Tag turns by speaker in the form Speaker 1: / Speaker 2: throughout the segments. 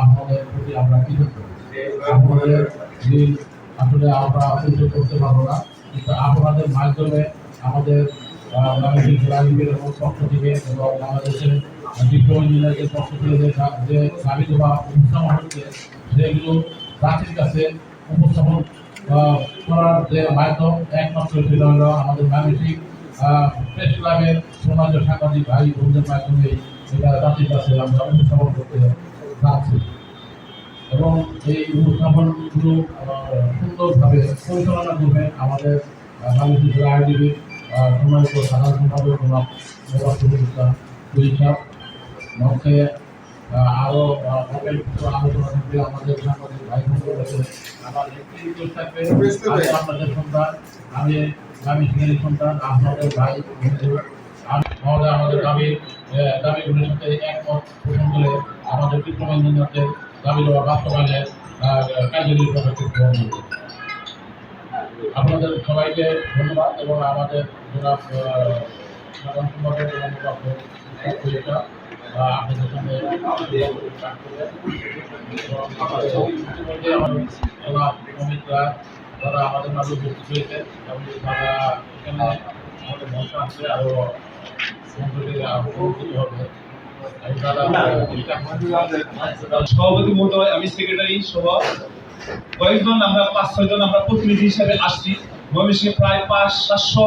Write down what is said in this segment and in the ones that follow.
Speaker 1: আপনাদের প্রতি আমরা আপনাদের ঋণ আসলে আমরা পরিশোধ করতে পারব না, কিন্তু আপনাদের মাধ্যমে আমাদের বাংলাদেশ পক্ষ থেকে এবং বাংলাদেশের ইঞ্জিনিয়ারদের পক্ষ থেকে যে যে বা উপস্থাপন হচ্ছে, সেগুলো জাতির কাছে উপস্থাপন করার যে মাধ্যম একমাত্র সেটা আমাদের মানসিক প্রেস ক্লাবের সমাজ সাংবাদিক ভাই বোনদের মাধ্যমে এটা জাতির কাছে আমরা উপস্থাপন করতে যাচ্ছি এবং এই অনুষ্ঠানগুলো সুন্দরভাবে পরিচালনা করবেন আমাদের বাংলাদেশ জেলা আইডিবি সম্মানিত সাধারণ সম্পাদক জনাব মোবারক ইসলাম সাহেব মঞ্চে আরও অনেক আলোচনা থাকবে। আমাদের সাংবাদিক ভাই কাছে আমার একটি রিকোয়েস্ট থাকবে। আপনাদের সন্তান আমি আমি সিংহের সন্তান আপনাদের ভাই বন্ধু আমি মহোদয় আমাদের দাবি দাবিগুলির সাথে একমত পোষণ করে আমাদের ইঞ্জিনিয়ারদের দাবি দেওয়া বাস্তবায়নে পদক্ষেপ গ্রহণ করবে। আপনাদের সবাইকে ধন্যবাদ এবং আমাদের জনাব সাধারণ সম্পাদক আপনাদের সঙ্গে জনাব আমাদের মাঝে উপস্থিত হয়েছে আমাদের মঞ্চ আসছে আরও
Speaker 2: সভাপতি মহোদয়, আমি সেক্রেটারি সভা। কয়েকজন আমরা, পাঁচ, ছয়জন আমরা প্রতিনিধি হিসেবে আসছি। ময়মনসিংহে প্রায় পাঁচ, সাতশো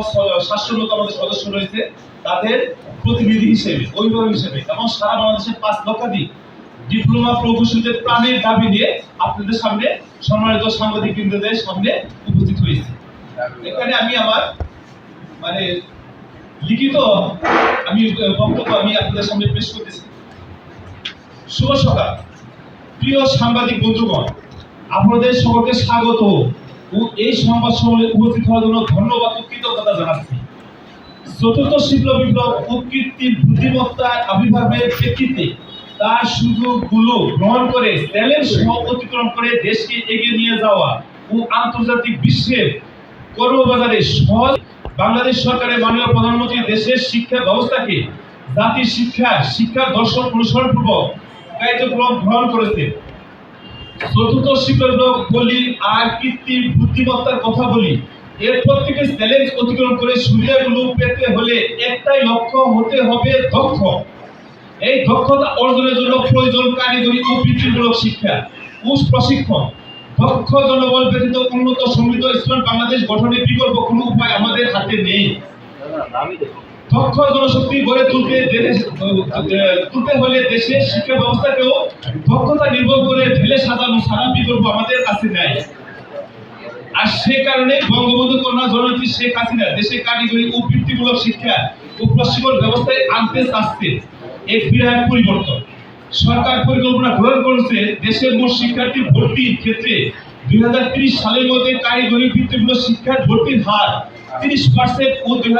Speaker 2: সাতশো লোক আমাদের সদস্য রয়েছে। তাদের প্রতিনিধি হিসেবে, অভিভাবক হিসেবে, এবং সারা বাংলাদেশের পাঁচ লক্ষাধিক ডিপ্লোমা প্রকৌশলীদের প্রাণের দাবি নিয়ে আপনাদের সামনে সম্মানিত সাংবাদিক বৃন্দদের সামনে উপস্থিত হয়েছে। এখানে আমি আমার মানে লিখিত, আমি বক্তব্য আমি আপনাদের সামনে পেশ করতেছি। শুভ সকাল। প্রিয় সাংবাদিক বন্ধুগণ, আপনাদের সকলকে স্বাগত। ও এই সংবাদ সম্মেলনে উপস্থিত হওয়ার জন্য ধন্যবাদ ও কৃতজ্ঞতা জানাচ্ছি। চতুর্থ শিল্প বিপ্লব ও কৃত্রিম বুদ্ধিমত্তার আবির্ভাবের প্রেক্ষিতে তার সুযোগগুলো গ্রহণ করে, চ্যালেঞ্জ সহ অতিক্রম করে দেশকে এগিয়ে নিয়ে যাওয়া ও আন্তর্জাতিক বিশ্বের কর্মবাজারে সহজ বাংলাদেশ সরকারের মাননীয় প্রধানমন্ত্রী দেশের শিক্ষা ব্যবস্থাকে জাতির শিক্ষা, শিক্ষার দর্শন অনুসরণ পূর্বক কার্যক্রম গ্রহণ করেছে। চতুর্থ শিক্ষক বলি আর কৃত্রিম বুদ্ধিমত্তার কথা বলি। এর প্রত্যেকে চ্যালেঞ্জ অতিক্রম করে সুবিধাগুলো পেতে হলে একটাই লক্ষ্য, হতে হবে দক্ষ। এই দক্ষতা অর্জনের জন্য প্রয়োজন কারিগরি ও বৃত্তিমূলক শিক্ষা ও প্রশিক্ষণ। দক্ষ জনবল ব্যতীত উন্নত সমৃদ্ধ ইসলাম বাংলাদেশ গঠনের বিকল্প কোনো উপায় আমাদের হাতে নেই। দক্ষ জনশক্তি গড়ে তুলতে তুলতে হলে দেশের শিক্ষা ব্যবস্থাকেও দক্ষতা নির্ভর করে ঢেলে সাজানো সারা বিকল্প আমাদের কাছে নেই। আর সে কারণে বঙ্গবন্ধু কন্যা জননেত্রী শেখ হাসিনা দেশে কারিগরি ও বৃত্তিমূলক শিক্ষা ও প্রশিক্ষণ ব্যবস্থায় আনতে চাচ্ছে। এক বিরাট পরিবর্তন। সরকার পরিকল্পনা গ্রহণ করেছে, দেশের মোট শিক্ষার্থী ভর্তির ক্ষেত্রে দুই সালের মধ্যে কারিগরি বৃত্তিমূলক শিক্ষার ভর্তির হার তিরিশ পার্সেন্ট ও দুই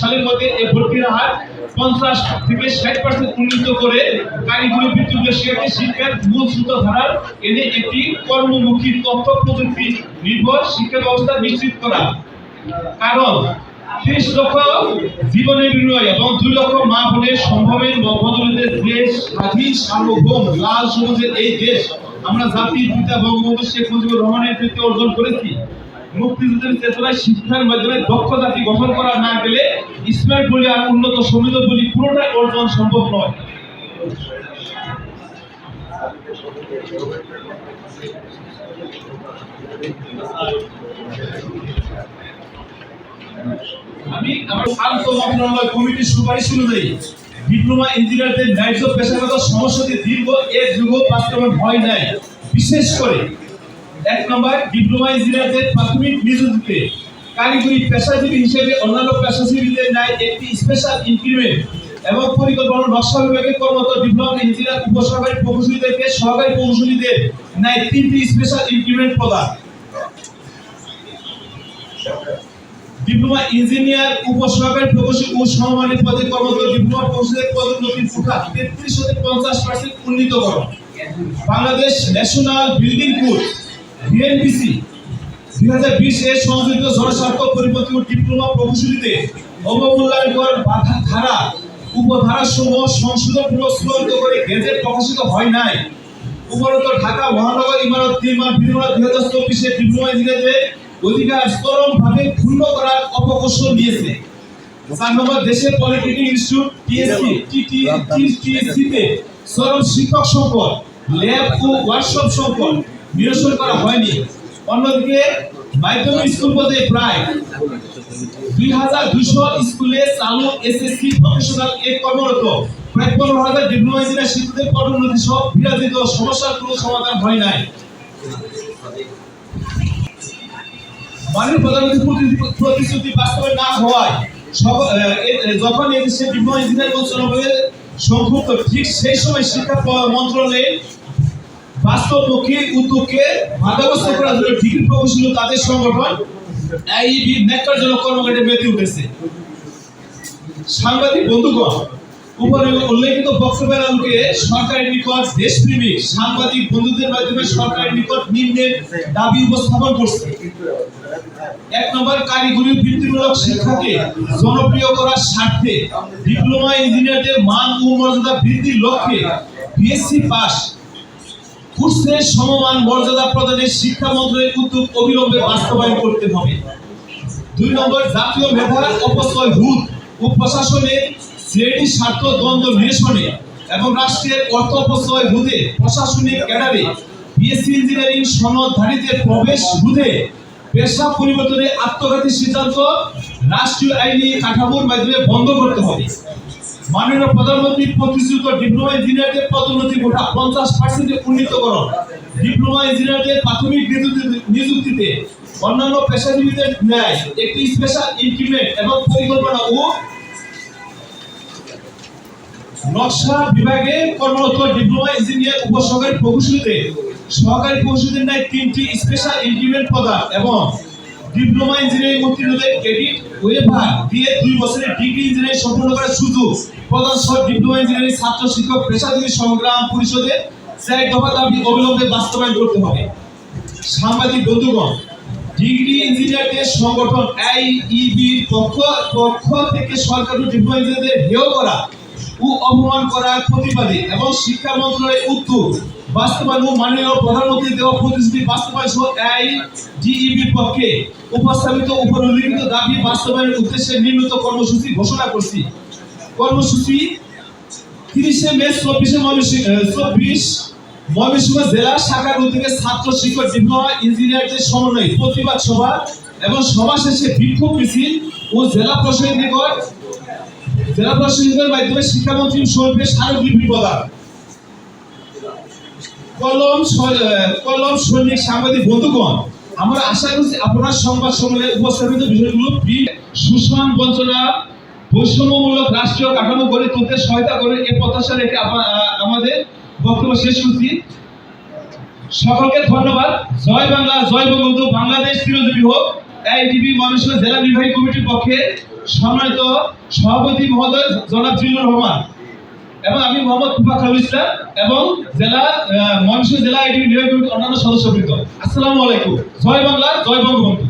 Speaker 2: সালের মধ্যে এই ভর্তির হার পঞ্চাশ থেকে ষাট পার্সেন্ট উন্নীত করে কারিগরি বৃত্তিমূলক শিক্ষাকে শিক্ষার মূল ধারার এনে একটি কর্মমুখী তথ্য প্রযুক্তি নির্ভর শিক্ষা ব্যবস্থা নিশ্চিত করা। কারণ ত্রিশ লক্ষ জীবনের বিনিময় এবং দুই লক্ষ মা বোনের সম্ভবের বদলে দেশ স্বাধীন সার্বভৌম, লাল সবুজের এই দেশ, আমরা জাতির পিতা, বঙ্গবন্ধু শেখ মুজিবুর রহমানের নেতৃত্বে অর্জন করেছি। মুক্তিযুদ্ধের চেতনায় শিক্ষার মাধ্যমে দক্ষ জাতি গঠন করা না গেলে স্মার্ট বলি আর উন্নত সমৃদ্ধ বলি পুরোটাই অর্জন সম্ভব নয়। আমি আমার শান্ত মন্ত্রণালয় কমিটির সুপারিশ অনুযায়ী ডিপ্লোমা ইঞ্জিনিয়ারদের ন্যায্য পেশাগত সমস্যাটি দীর্ঘ এক যুগ বাস্তবায়ন হয় নাই। বিশেষ করে এক নম্বর ডিপ্লোমা ইঞ্জিনিয়ারদের প্রাথমিক নিযুক্তিতে কারিগরি পেশাজীবী হিসেবে অন্যান্য পেশাজীবীদের ন্যায় একটি স্পেশাল ইনক্রিমেন্ট এবং পরিকল্পনা নকশা বিভাগে কর্মরত ডিপ্লোমা ইঞ্জিনিয়ার উপসহকারী প্রকৌশলীদেরকে সহকারী প্রকৌশলীদের ন্যায় তিনটি স্পেশাল ইনক্রিমেন্ট প্রদান। ডিপ্লোমা ইঞ্জিনিয়ার, উপসহকারী প্রকৌশলী ও সমমানের পদে কর্মরত ডিপ্লোমা প্রকৌশলীর পদোন্নতির কোঠা তেত্রিশ হতে পঞ্চাশ percent উন্নীতকরণ। Bangladesh national building code BNPC, দুই হাজার বিশ এর সংযোজিত জনস্বার্থ পরিপন্থী ও ডিপ্লোমা প্রকৌশলীতে অবমূল্যায়ন বাধা ধারা উপধারা সমূহ সংশোধন চূড়ান্ত করে গেজেট প্রকাশিত হয় নাই। উপরত ঢাকা মহানগর ইমারত নির্মাণ বিধিমালা দুই হাজার চব্বিশে ডিপ্লোমা ইঞ্জিনিয়ারদের অধিকার চরমভাবে ক্ষুণ্ণ করার অপকৌশল নিয়েছে। চার নম্বর দেশের পলিটেকনিক ইনস্টিটিউট, টিএসসি চরম শিক্ষক সংকট, ল্যাব ও ওয়ার্কশপ সংকট নিরসন করা হয়নি। অন্যদিকে মাধ্যমিক স্কুল পর্যায়ে প্রায় দুই হাজার দুইশো স্কুলে চালু এসএসসি ভোকেশনাল এ কর্মরত প্রায় পনেরো হাজার ডিপ্লোমা ইঞ্জিনিয়ার শিক্ষকদের পদোন্নতি সহ বিরাজিত সমস্যার কোনো সমাধান হয় নাই। মাননীয় প্রধানমন্ত্রী প্রতি- প্রতিশ্রুতি না হওয়ায় যখন এদেশে ঠিক সেই সময় শিক্ষা মন্ত্রণালয়ে বাস্তবমুখী উদ্যোগকে বাধাগ্রস্ত করার জন্য ডিগ্রি প্রকৌশলী তাদের সংগঠন আইইবি ন্যাক্কারজনক কর্মকাণ্ডে মেতে উঠেছে। সাংবাদিক বন্ধুগণ উপরে উল্লেখিত বক্তব্যের আলোকে সরকারের নিকট দেশপ্রেমিক সাংবাদিক বন্ধুদের মাধ্যমে সরকারের নিকট নিম্নের দাবি উপস্থাপন করছে। এক নম্বর কারিগরি বৃত্তিমূলক শিক্ষাকে জনপ্রিয় করার স্বার্থে ডিপ্লোমা ইঞ্জিনিয়ারদের মান ও মর্যাদা বৃদ্ধির লক্ষ্যে বিএসসি পাস। কোর্সে সমমান মর্যাদা প্রদানের শিক্ষা মন্ত্রণের উদ্যোগ অবিলম্বে বাস্তবায়ন করতে হবে। দুই নম্বর জাতীয় মেধার অপচয় রোধ ও প্রশাসনের শ্রেণি স্বার্থ দ্বন্দ্ব নিরসনে এবং রাষ্ট্রের অর্থ অপচয় রোধে প্রশাসনিক ক্যাডারে বিএসসি ইঞ্জিনিয়ারিং সনদধারীদের প্রবেশ রোধে পেশা পরিবর্তনে আত্মঘাতী সিদ্ধান্ত, রাষ্ট্রীয় আইনি কাঠামোর মাধ্যমে বন্ধ করতে হবে। মাননীয় প্রধানমন্ত্রী প্রতিশ্রুত ডিপ্লোমা ইঞ্জিনিয়ারদের পদোন্নতি গোটা পঞ্চাশ পার্সেন্টে উন্নীতকরণ। ডিপ্লোমা ইঞ্জিনিয়ারদের প্রাথমিক নিযুক্তিতে অন্যান্য পেশাজীবীদের ন্যায় একটি স্পেশাল ইনক্রিমেন্ট এবং পরিকল্পনা ও নকশা বিভাগে কর্মরত ডিপ্লোমা ইঞ্জিনিয়ার উপসহকারী প্রকৌশলীতে সহকারী প্রকৌশলীদের ন্যায় তিনটি স্পেশাল ইনক্রিমেন্ট প্রদান এবং ডিপ্লোমা ইঞ্জিনিয়ারিং উত্তীর্ণদের ক্রেডিট ওয়েভার দিয়ে দুই বছরের ডিগ্রি ইঞ্জিনিয়ারিং সম্পূর্ণ করার সুযোগ। প্রদান সহ ডিপ্লোমা ইঞ্জিনিয়ারিং ছাত্র, শিক্ষক, পেশাজীবী সংগ্রাম পরিষদের চার দফা দাবি অবিলম্বে বাস্তবায়ন করতে হবে। সাংবাদিক বন্ধুগণ ডিগ্রি ইঞ্জিনিয়ারদের সংগঠন আইইবির পক্ষ পক্ষ থেকে সরকার ডিপ্লোমা ইঞ্জিনিয়ারদের হেয় করা ও অপমান করার প্রতিবাদে এবং শিক্ষা মন্ত্রণালয়ের উদ্যোগ বাস্তবায়ন ও মাননীয় প্রধানমন্ত্রী দেওয়া প্রতিশ্রুতি বাস্তবায়ন সহ আইডিইবির পক্ষে উপস্থাপিত উপর দাবি বাস্তবায়নের উদ্দেশ্যে নির্মিত কর্মসূচি ঘোষণা করছি। কর্মসূচি তিরিশে মে চব্বিশে চব্বিশ ময়মনসিংহ জেলা শাখার উদ্যোগে ছাত্র শিক্ষক ডিপ্লোমা ইঞ্জিনিয়ারদের সমন্বয়ে প্রতিবাদ সভা এবং সভা শেষে বিক্ষোভ মিছিল ও জেলা প্রশাসনের জেলা প্রশাসনের মাধ্যমে শিক্ষামন্ত্রী সরবে স্মারকলিপি প্রদান কলম কলম সৈনিক, সাংবাদিক, বন্ধুগণ, আমরা আশা করছি আপনার সংবাদ সম্মেলনে উপস্থাপিত বিষয়গুলো সুষমান বঞ্চনা, বৈষম্যমূলক রাষ্ট্রীয় কাঠামো গড়ে তুলতে সহায়তা করে এ প্রত্যাশা রেখে আমাদের বক্তব্য শেষ করছি। সকলকে ধন্যবাদ। জয় বাংলা, জয় বঙ্গবন্ধু। বাংলাদেশ চিরজীবী হোক। আইটিভি ময়মনসিংহ জেলা নির্বাহী কমিটির পক্ষে সম্মানিত সভাপতি মহোদয় জনাব জিল্লুর রহমান। এবং আমি মোহাম্মদ তুফাকুল ইসলাম এবং জেলা ময়মনসিংহ জেলা এটি নিয়োগ অন্যান্য সদস্যবৃন্দ। আসসালামু আলাইকুম। জয় বাংলা, জয় বঙ্গবন্ধু।